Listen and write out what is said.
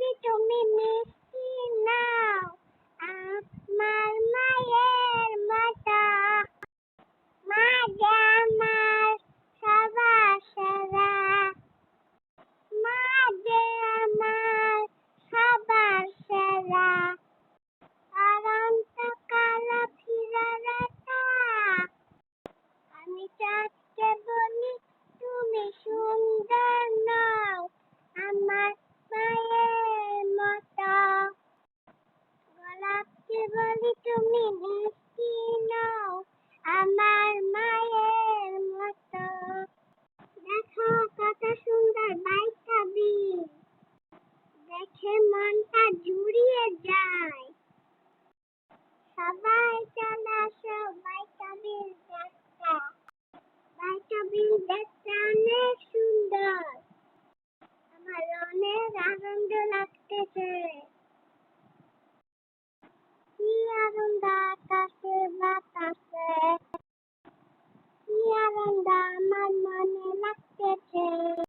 me to Mimi. বলে, তুমি বৃষ্টি নাও আমার মায়ের মতো। দেখো কত সুন্দর বাইকটা বিল। দেখে মনটা জুড়িয়ে যায়। সবাই চলে আসো বাইকটা বিল দেখতে। বাইকটা বিল দেখতে অনেক সুন্দর।